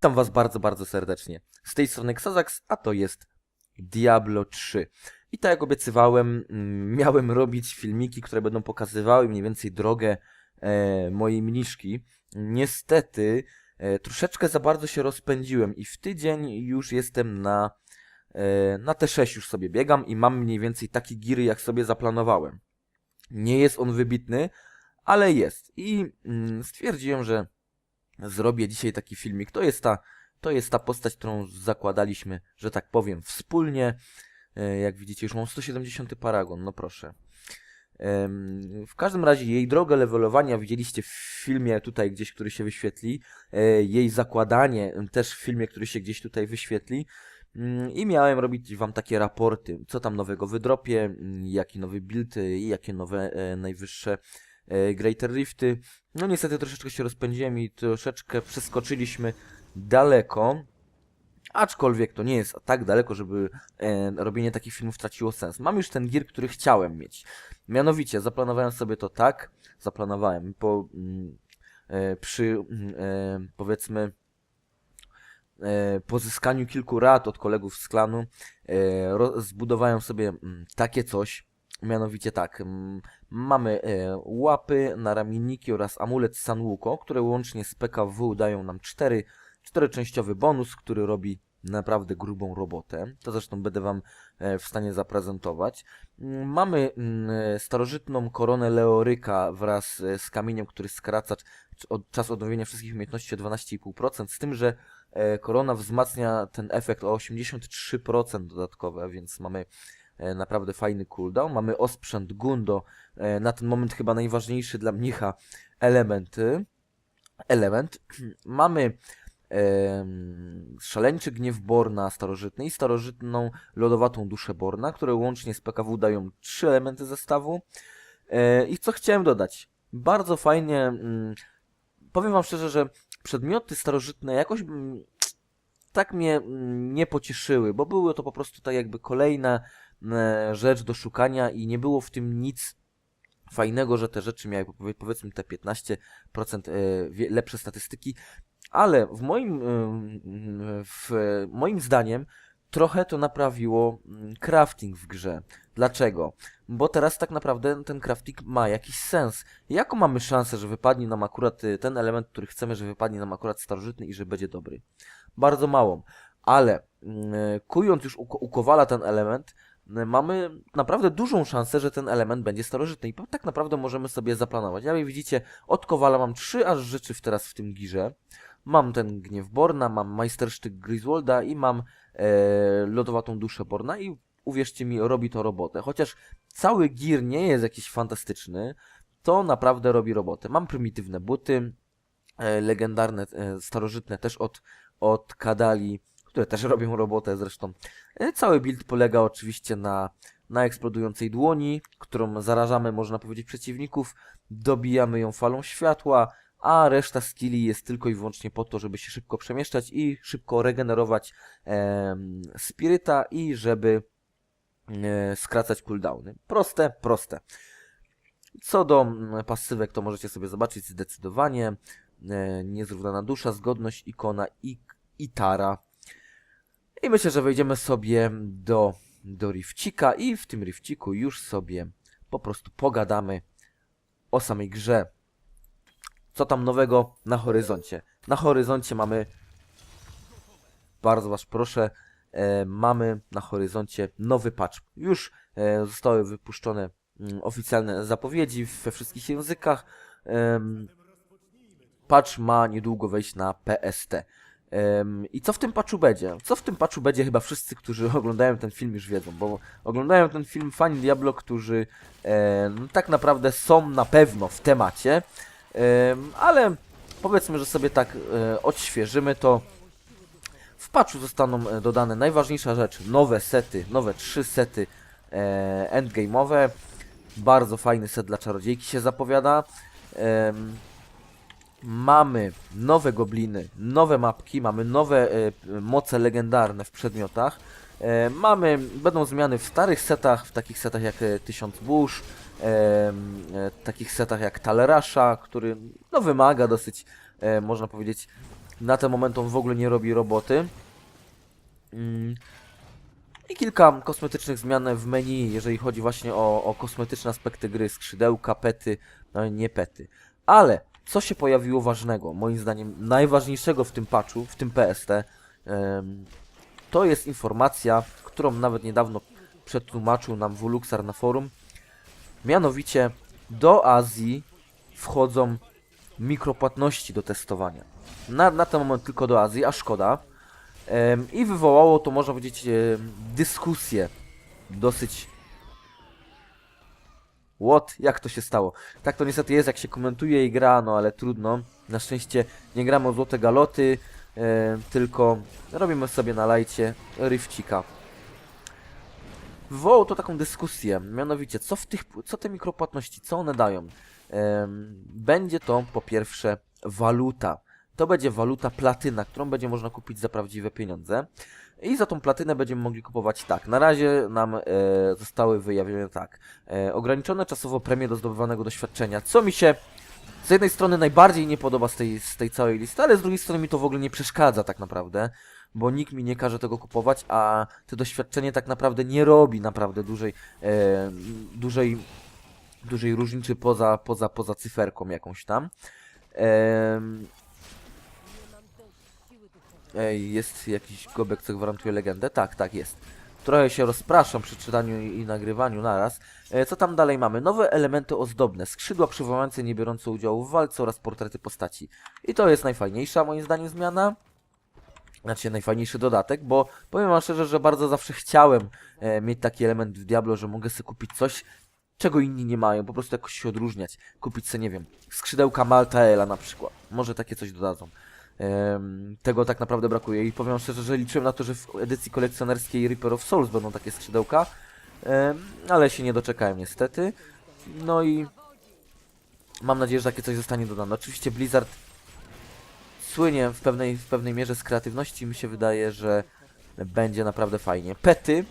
Witam Was bardzo, bardzo serdecznie. Z tej strony Xazax, a to jest Diablo 3. I tak jak obiecywałem, mm, miałem robić filmiki, które będą pokazywały mniej więcej drogę e, mojej mniszki. Niestety, e, troszeczkę za bardzo się rozpędziłem i w tydzień już jestem na, e, na T6 już sobie biegam i mam mniej więcej taki giry, jak sobie zaplanowałem. Nie jest on wybitny, ale jest. I mm, stwierdziłem, że zrobię dzisiaj taki filmik. To jest ta, to jest ta postać, którą zakładaliśmy, że tak powiem, wspólnie. E, Jak widzicie, już mam 170 paragon, no proszę. W każdym razie jej drogę levelowania widzieliście w filmie tutaj gdzieś, który się wyświetli. E, Jej zakładanie też w filmie, który się gdzieś tutaj wyświetli. Mm, I miałem robić wam takie raporty, co tam nowego wydropię, mm, jaki nowy build y, i jakie nowe e, najwyższe Greater Rifty. No niestety troszeczkę się rozpędziłem i troszeczkę przeskoczyliśmy daleko. Aczkolwiek to nie jest tak daleko, żeby e, robienie takich filmów traciło sens. Mam już ten gear, który chciałem mieć. Mianowicie, zaplanowałem sobie to tak, zaplanowałem po, mm, e, przy mm, e, powiedzmy e, pozyskaniu kilku rad od kolegów z klanu e, ro, zbudowałem sobie mm, takie coś, mianowicie tak, mamy e, łapy, naramienniki oraz amulet Sanwuko, które łącznie z PKW dają nam 4, czteroczęściowy bonus, który robi naprawdę grubą robotę. To zresztą będę Wam e, w stanie zaprezentować. Mamy starożytną koronę Leoryka wraz e, z kamieniem, który skraca czas odnowienia wszystkich umiejętności o 12,5%, z tym, że korona wzmacnia ten efekt o 83% dodatkowe, więc mamy naprawdę fajny cooldown. Mamy osprzęt Gundo, e, na ten moment chyba najważniejszy dla mnicha elementy. Element. Mamy em, szaleńczy gniew Borna starożytny i starożytną lodowatą duszę Borna, które łącznie z PKW dają trzy elementy zestawu. E, I co chciałem dodać? Bardzo fajnie. mm, Powiem wam szczerze, że przedmioty starożytne jakoś mm, tak mnie mm, nie pocieszyły, bo były to po prostu tak jakby kolejna e, rzecz do szukania i nie było w tym nic fajnego, że te rzeczy miały powie- powiedzmy te 15% e, lepsze statystyki, ale w moim, em, w moim zdaniem trochę to naprawiło mm, crafting w grze. Dlaczego? Bo teraz tak naprawdę ten crafting ma jakiś sens. Jaką mamy szansę, że wypadnie nam akurat ten element, który chcemy, że wypadnie nam akurat starożytny i że będzie dobry? Bardzo małą. Ale mm, kując już u, u Kowala ten element, mamy naprawdę dużą szansę, że ten element będzie starożytny i tak naprawdę możemy sobie zaplanować. Jak widzicie, od Kowala mam trzy aż rzeczy teraz w tym girze. Mam ten gniew Borna, mam majstersztyk Griswolda i mam e, lodowatą duszę Borna i uwierzcie mi, robi to robotę. Chociaż cały gir nie jest jakiś fantastyczny, to naprawdę robi robotę. Mam prymitywne buty, e, legendarne, e, starożytne też od, od Kadali, które też robią robotę zresztą. E, cały build polega oczywiście na, na eksplodującej dłoni, którą zarażamy, można powiedzieć, przeciwników, dobijamy ją falą światła, a reszta skilli jest tylko i wyłącznie po to, żeby się szybko przemieszczać i szybko regenerować em, spiryta i żeby e, skracać cooldowny. Proste, proste. Co do mm, pasywek, to możecie sobie zobaczyć zdecydowanie. E, niezrównana dusza, zgodność, ikona i Itara. I myślę, że wejdziemy sobie do, do Rifcika i w tym Rifciku już sobie po prostu pogadamy o samej grze. Co tam nowego na horyzoncie? Na horyzoncie mamy, bardzo Was proszę, e, mamy na horyzoncie nowy patch. Już e, zostały wypuszczone mm, oficjalne zapowiedzi we wszystkich językach. Em, patch ma niedługo wejść na PST. I co w tym patchu będzie? Co w tym patchu będzie chyba wszyscy, którzy oglądają ten film już wiedzą, bo oglądają ten film fani Diablo, którzy e, no, tak naprawdę są na pewno w temacie, Em, ale powiedzmy, że sobie tak e, odświeżymy to. W patchu zostaną e, dodane najważniejsza rzecz, nowe sety, nowe trzy sety e, endgame'owe. Bardzo fajny set dla czarodziejki się zapowiada. Mamy nowe gobliny, nowe mapki, mamy nowe e, moce legendarne w przedmiotach. E, mamy, będą zmiany w starych setach, w takich setach jak e, 1000 burz, em, e, takich setach jak Talerasha, który no, wymaga dosyć, e, można powiedzieć, Na ten moment on w ogóle nie robi roboty. Mm. I kilka kosmetycznych zmian w menu, jeżeli chodzi właśnie o, o kosmetyczne aspekty gry, skrzydełka, pety, no nie pety. Ale co się pojawiło ważnego, moim zdaniem najważniejszego w tym patchu, w tym PST, to jest informacja, którą nawet niedawno przetłumaczył nam Wuluxar na forum. Mianowicie do Azji wchodzą mikropłatności do testowania. Na, na ten moment tylko do Azji, a szkoda. I wywołało to, można powiedzieć, dyskusję dosyć. What? Jak to się stało? Tak to niestety jest, jak się komentuje i gra, no ale trudno. Na szczęście nie gramy o złote galoty, em, tylko robimy sobie na lajcie rifcika. Wywołało to taką dyskusję, mianowicie, co w tych, co te mikropłatności, co one dają? Będzie to po pierwsze waluta. To będzie waluta platyna, którą będzie można kupić za prawdziwe pieniądze. I za tą platynę będziemy mogli kupować tak. Na razie nam e, zostały wyjawione tak. E, ograniczone czasowo premie do zdobywanego doświadczenia, co mi się z jednej strony najbardziej nie podoba z tej, z tej całej listy, ale z drugiej strony mi to w ogóle nie przeszkadza tak naprawdę, bo nikt mi nie każe tego kupować, a to doświadczenie tak naprawdę nie robi naprawdę dużej, e, dużej, dużej różnicy poza, poza, poza cyferką jakąś tam. Em, Jest jakiś gobek, co gwarantuje legendę? Tak, tak, jest. Trochę się rozpraszam przy czytaniu i, nagrywaniu naraz. E, co tam dalej mamy? Nowe elementy ozdobne, skrzydła przywołające nie biorące udziału w walce oraz portrety postaci. I to jest najfajniejsza moim zdaniem zmiana. Znaczy najfajniejszy dodatek, bo powiem wam szczerze, że bardzo zawsze chciałem e, mieć taki element w Diablo, że mogę sobie kupić coś, czego inni nie mają, po prostu jakoś się odróżniać. Kupić sobie, nie wiem, skrzydełka Maltaela na przykład. Może takie coś dodadzą. Tego tak naprawdę brakuje i powiem szczerze, że liczyłem na to, że w edycji kolekcjonerskiej Reaper of Souls będą takie skrzydełka, ale się nie doczekałem niestety. No i mam nadzieję, że takie coś zostanie dodane. Oczywiście Blizzard słynie w pewnej, w pewnej mierze z kreatywności, mi się wydaje, że będzie naprawdę fajnie. Pety,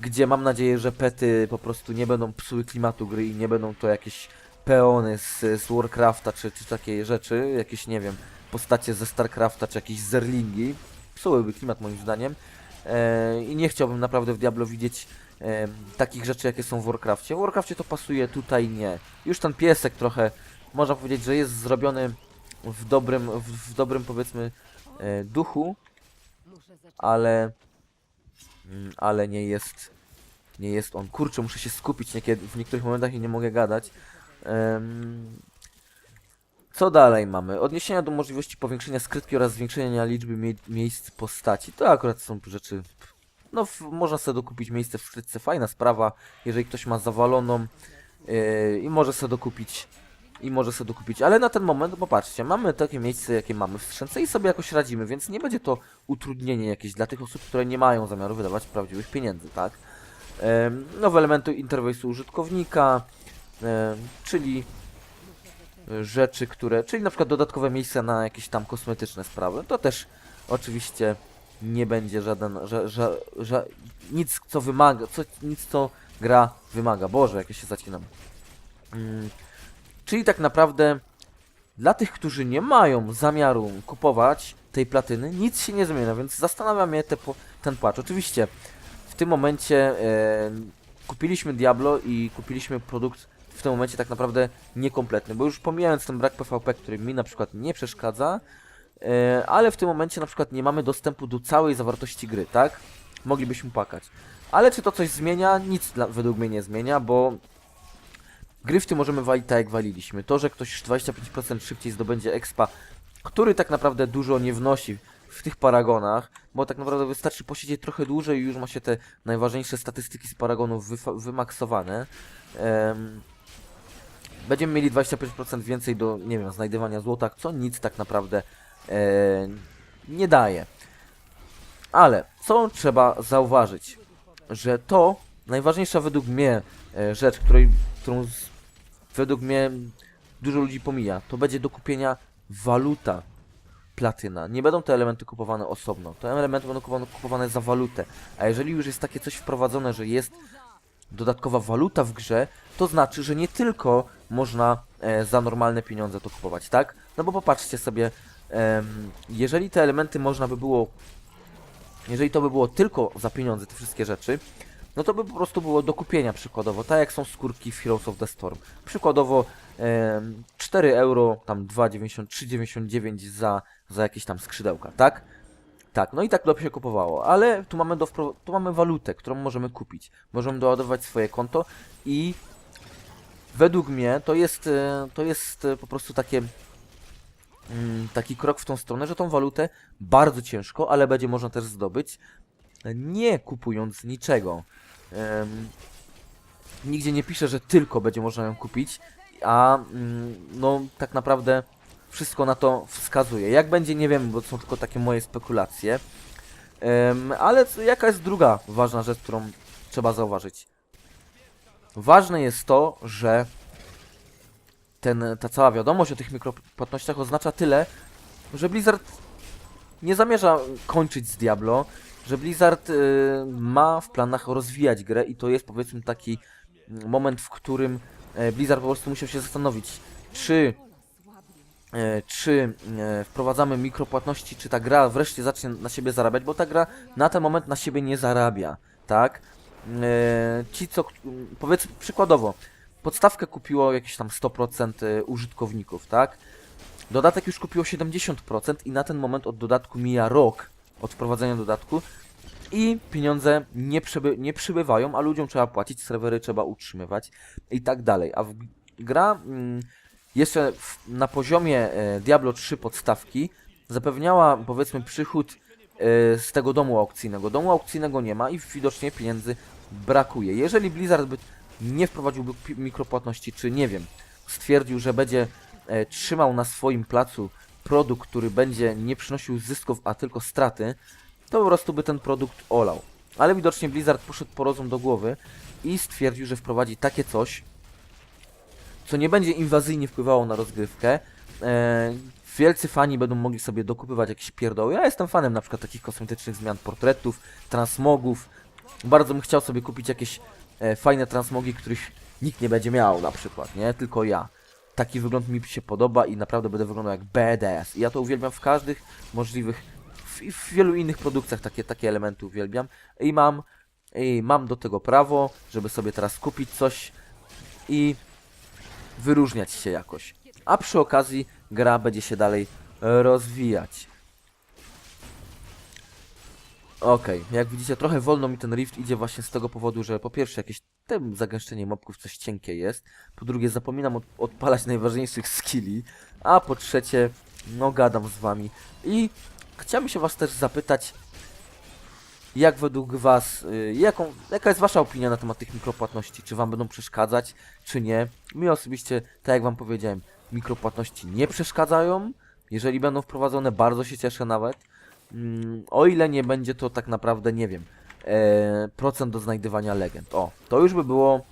gdzie mam nadzieję, że pety po prostu nie będą psuły klimatu gry i nie będą to jakieś peony z, z Warcrafta czy, czy takie rzeczy, jakieś nie wiem, postacie ze Starcrafta czy jakieś zerlingi. Psułyby klimat moim zdaniem. E, I nie chciałbym naprawdę w Diablo widzieć e, takich rzeczy, jakie są w Warcrafcie. W Warcrafcie to pasuje, tutaj nie. Już ten piesek trochę, można powiedzieć, że jest zrobiony w dobrym, w, w dobrym powiedzmy e, duchu, ale mm, ale nie jest nie jest on. Kurczę, muszę się skupić niekiedy, w niektórych momentach i nie mogę gadać. Em, co dalej mamy? Odniesienia do możliwości powiększenia skrytki oraz zwiększenia liczby mie miejsc postaci. To akurat są rzeczy... No, można sobie dokupić miejsce w skrytce, fajna sprawa, jeżeli ktoś ma zawaloną yy, i może sobie dokupić i może sobie dokupić, ale na ten moment, popatrzcie, mamy takie miejsce, jakie mamy w skrzynce i sobie jakoś radzimy, więc nie będzie to utrudnienie jakieś dla tych osób, które nie mają zamiaru wydawać prawdziwych pieniędzy, tak? Em, nowe elementy interfejsu użytkownika, em, czyli rzeczy, które, czyli na przykład dodatkowe miejsca na jakieś tam kosmetyczne sprawy, to też oczywiście nie będzie żaden, ża, ża, ża, nic co wymaga, co, nic co gra wymaga. Boże, jak ja się zacinam. Mm, czyli tak naprawdę dla tych, którzy nie mają zamiaru kupować tej platyny, nic się nie zmienia, więc zastanawia mnie te, ten płacz. Oczywiście w tym momencie e, kupiliśmy Diablo i kupiliśmy produkt w tym momencie tak naprawdę niekompletny, bo już pomijając ten brak PvP, który mi na przykład nie przeszkadza, e, ale w tym momencie na przykład nie mamy dostępu do całej zawartości gry, tak? Moglibyśmy płakać. Ale czy to coś zmienia? Nic dla, według mnie nie zmienia, bo gry w tym możemy walić tak jak waliliśmy. To, że ktoś 25% szybciej zdobędzie expa, który tak naprawdę dużo nie wnosi w tych paragonach, bo tak naprawdę wystarczy posiedzieć trochę dłużej i już ma się te najważniejsze statystyki z paragonów wymaksowane. Em, będziemy mieli 25% więcej do, nie wiem, znajdywania złota, co nic tak naprawdę e, nie daje. Ale co trzeba zauważyć? Że to najważniejsza według mnie e, rzecz, której, którą z, według mnie dużo ludzi pomija, to będzie do kupienia waluta platyna. Nie będą te elementy kupowane osobno. Te elementy będą kupowane, kupowane za walutę. A jeżeli już jest takie coś wprowadzone, że jest dodatkowa waluta w grze, to znaczy, że nie tylko można e, za normalne pieniądze to kupować, tak? No bo popatrzcie sobie, em, jeżeli te elementy można by było, jeżeli to by było tylko za pieniądze, te wszystkie rzeczy, no to by po prostu było do kupienia przykładowo, tak jak są skórki w Heroes of the Storm. Przykładowo em, 4 euro, tam 2,90, 3,99 za, za jakieś tam skrzydełka, tak? Tak, no i tak by się kupowało, ale tu mamy, do tu mamy walutę, którą możemy kupić. Możemy doładować swoje konto i według mnie to jest, e, to jest e, po prostu takie mm, taki krok w tą stronę, że tą walutę bardzo ciężko, ale będzie można też zdobyć, e, nie kupując niczego. Nigdzie nie pisze, że tylko będzie można ją kupić, a mm, no tak naprawdę wszystko na to wskazuje. Jak będzie, nie wiem, bo są tylko takie moje spekulacje. Ale jaka jest druga ważna rzecz, którą trzeba zauważyć? Ważne jest to, że ten, ta cała wiadomość o tych mikropłatnościach oznacza tyle, że Blizzard nie zamierza kończyć z Diablo, że Blizzard y, ma w planach rozwijać grę i to jest powiedzmy taki moment, w którym e, Blizzard po prostu musiał się zastanowić, czy e, czy e, wprowadzamy mikropłatności, czy ta gra wreszcie zacznie na siebie zarabiać, bo ta gra na ten moment na siebie nie zarabia, tak? E, Ci, co, powiedzmy przykładowo, podstawkę kupiło jakieś tam 100% e, użytkowników, tak? Dodatek już kupiło 70% i na ten moment od dodatku mija rok od wprowadzenia dodatku i pieniądze nie, przyby, nie przybywają, a ludziom trzeba płacić, serwery trzeba utrzymywać i tak dalej. A w, gra mm, jeszcze w, na poziomie e, Diablo 3 podstawki zapewniała powiedzmy przychód z tego domu aukcyjnego. Domu aukcyjnego nie ma i widocznie pieniędzy brakuje. Jeżeli Blizzard by nie wprowadziłby mikropłatności, czy nie wiem, stwierdził, że będzie e, trzymał na swoim placu produkt, który będzie nie przynosił zysków, a tylko straty, to po prostu by ten produkt olał. Ale widocznie Blizzard poszedł po rozum do głowy i stwierdził, że wprowadzi takie coś, co nie będzie inwazyjnie wpływało na rozgrywkę. Wielcy fani będą mogli sobie dokupywać jakieś pierdoły. Ja jestem fanem na przykład takich kosmetycznych zmian portretów, transmogów. Bardzo bym chciał sobie kupić jakieś e, fajne transmogi, których nikt nie będzie miał na przykład, nie? Tylko ja. Taki wygląd mi się podoba i naprawdę będę wyglądał jak badass. I ja to uwielbiam w każdych możliwych, w, w wielu innych produkcjach takie, takie elementy uwielbiam. I mam, i mam do tego prawo, żeby sobie teraz kupić coś i wyróżniać się jakoś. A przy okazji gra będzie się dalej rozwijać. Okej, jak widzicie trochę wolno mi ten rift idzie właśnie z tego powodu, że po pierwsze jakieś tym zagęszczenie mobków coś cienkie jest, po drugie zapominam od, odpalać najważniejszych skilli, a po trzecie no gadam z wami i chciałbym się was też zapytać jak według was, y, jaką, jaka jest wasza opinia na temat tych mikropłatności? Czy wam będą przeszkadzać, czy nie? Mi osobiście, tak jak wam powiedziałem, mikropłatności nie przeszkadzają. Jeżeli będą wprowadzone, bardzo się cieszę nawet. Mm, o ile nie będzie to tak naprawdę, nie wiem, e, procent do znajdywania legend. O, to już by było,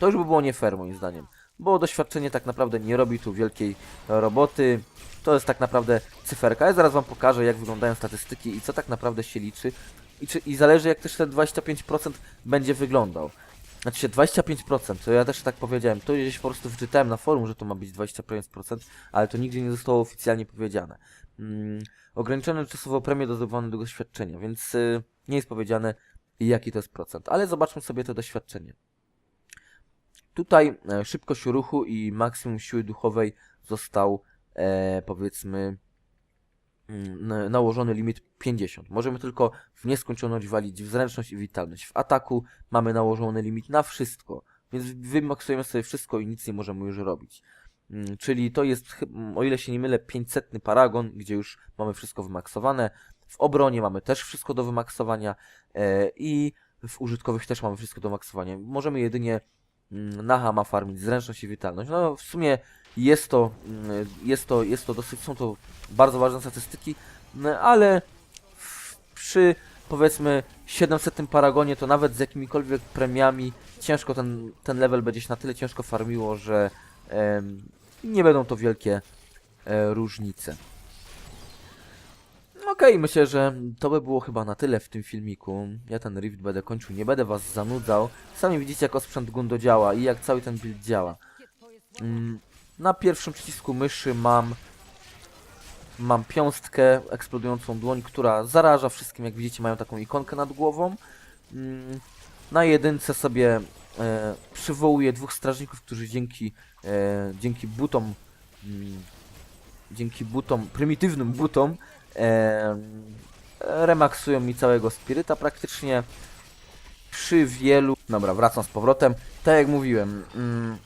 to już by było nie fair moim zdaniem. Bo doświadczenie tak naprawdę nie robi tu wielkiej roboty. To jest tak naprawdę cyferka. Ja zaraz wam pokażę, jak wyglądają statystyki i co tak naprawdę się liczy. I, czy, i zależy, jak też ten 25% będzie wyglądał. Znaczy się 25%, to ja też tak powiedziałem. To gdzieś po prostu wyczytałem na forum, że to ma być 25%, ale to nigdzie nie zostało oficjalnie powiedziane. Mm, ograniczone czasowo premie dodawane do doświadczenia, więc y, nie jest powiedziane jaki to jest procent. Ale zobaczmy sobie to doświadczenie. Tutaj e, szybkość ruchu i maksimum siły duchowej został e, powiedzmy nałożony limit 50. Możemy tylko w nieskończoność walić w zręczność i witalność. W ataku mamy nałożony limit na wszystko, więc wymaksujemy sobie wszystko i nic nie możemy już robić. Mm, Czyli to jest, o ile się nie mylę, 500 paragon, gdzie już mamy wszystko wymaksowane. W obronie mamy też wszystko do wymaksowania e, i w użytkowych też mamy wszystko do maksowania. Możemy jedynie mm, na Hama farmić zręczność i witalność. No w sumie jest to, mm, jest to, jest to dosyć, są to bardzo ważne statystyki, no, ale w, przy powiedzmy 700 paragonie to nawet z jakimikolwiek premiami ciężko ten, ten level będzie się na tyle ciężko farmiło, że em, nie będą to wielkie e, różnice. Okej, myślę, że to by było chyba na tyle w tym filmiku. Ja ten rift będę kończył, nie będę was zanudzał. Sami widzicie jak osprzęt Gundo działa i jak cały ten build działa. Mm, Na pierwszym przycisku myszy mam mam piąstkę, eksplodującą dłoń, która zaraża wszystkim, jak widzicie mają taką ikonkę nad głową. Mm, Na jedynce sobie e, przywołuję dwóch strażników, którzy dzięki, e, dzięki butom, mm, dzięki butom, prymitywnym butom, e, remaksują mi całego spiryta praktycznie. Przy wielu... Dobra, wracam z powrotem. Tak jak mówiłem, mm,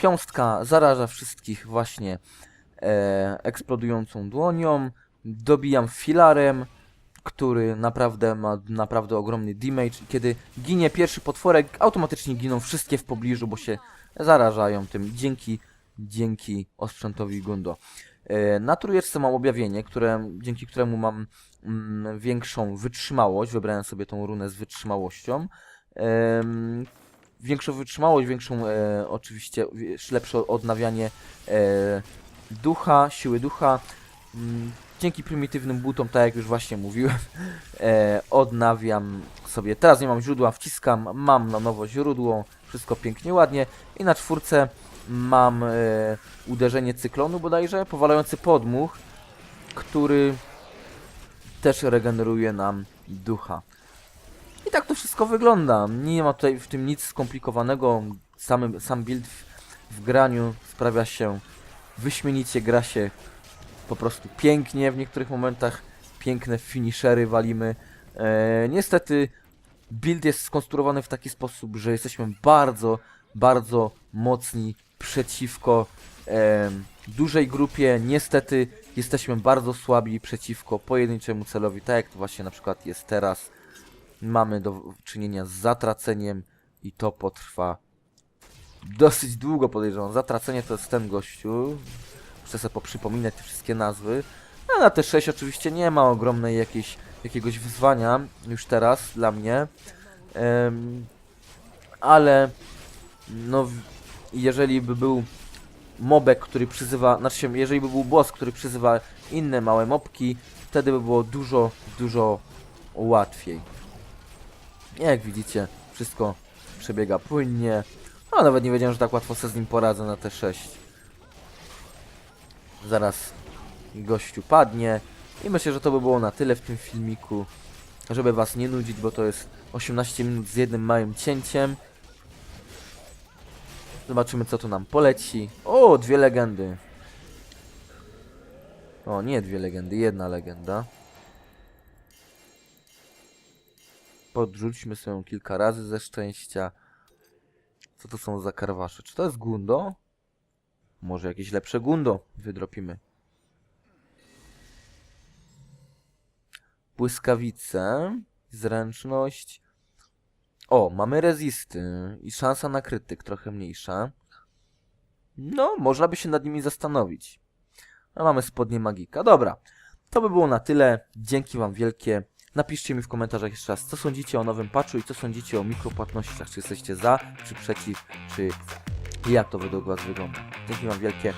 piąstka zaraża wszystkich właśnie e, eksplodującą dłonią. Dobijam filarem, który naprawdę ma naprawdę ogromny damage. Kiedy ginie pierwszy potworek, automatycznie giną wszystkie w pobliżu, bo się zarażają tym dzięki, dzięki osprzętowi Gundo. E, Na trójeczce mam objawienie, które, dzięki któremu mam mm, większą wytrzymałość. Wybrałem sobie tą runę z wytrzymałością. Em, większą wytrzymałość, większą e, oczywiście lepsze odnawianie e, ducha, siły ducha. Mm, Dzięki prymitywnym butom, tak jak już właśnie mówiłem, e, odnawiam sobie. Teraz nie mam źródła, wciskam, mam na nowo źródło, wszystko pięknie, ładnie. I na czwórce mam e, uderzenie cyklonu bodajże, powalający podmuch, który też regeneruje nam ducha. I tak to wszystko wygląda. Nie ma tutaj w tym nic skomplikowanego. Sam, sam build w, w graniu sprawia się wyśmienicie, gra się po prostu pięknie w niektórych momentach. Piękne finishery walimy. E, niestety build jest skonstruowany w taki sposób, że jesteśmy bardzo, bardzo mocni przeciwko em, dużej grupie. Niestety jesteśmy bardzo słabi przeciwko pojedynczemu celowi, tak jak to właśnie na przykład jest teraz. Mamy do czynienia z zatraceniem i to potrwa dosyć długo podejrzewam. Zatracenie to jest ten gościu. Muszę sobie poprzypominać te wszystkie nazwy. A na T6 oczywiście nie ma ogromnej jakiejś, jakiegoś wyzwania już teraz dla mnie. Em, ale no jeżeli by był mobek, który przyzywa, znaczy jeżeli by był boss, który przyzywa inne małe mobki, wtedy by było dużo, dużo łatwiej. Jak widzicie, wszystko przebiega płynnie. A nawet nie wiedziałem, że tak łatwo sobie z nim poradzę na T6. Zaraz gościu padnie. I myślę, że to by było na tyle w tym filmiku. Żeby was nie nudzić, bo to jest 18 minut z jednym małym cięciem. Zobaczymy, co tu nam poleci. O, dwie legendy. O, nie dwie legendy, jedna legenda. Podrzućmy sobie kilka razy ze szczęścia. Co to są za karwasze? Czy to jest Gundo? Może jakieś lepsze Gundo wydropimy. Błyskawice, zręczność. O, mamy rezisty i szansa na krytyk trochę mniejsza. No, można by się nad nimi zastanowić. A mamy spodnie magika. Dobra, to by było na tyle. Dzięki Wam wielkie. Napiszcie mi w komentarzach jeszcze raz, co sądzicie o nowym patchu i co sądzicie o mikropłatnościach. Czy jesteście za, czy przeciw, czy jak to według Was wygląda. Dzięki Wam wielkie.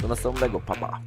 Do następnego. Pa, pa.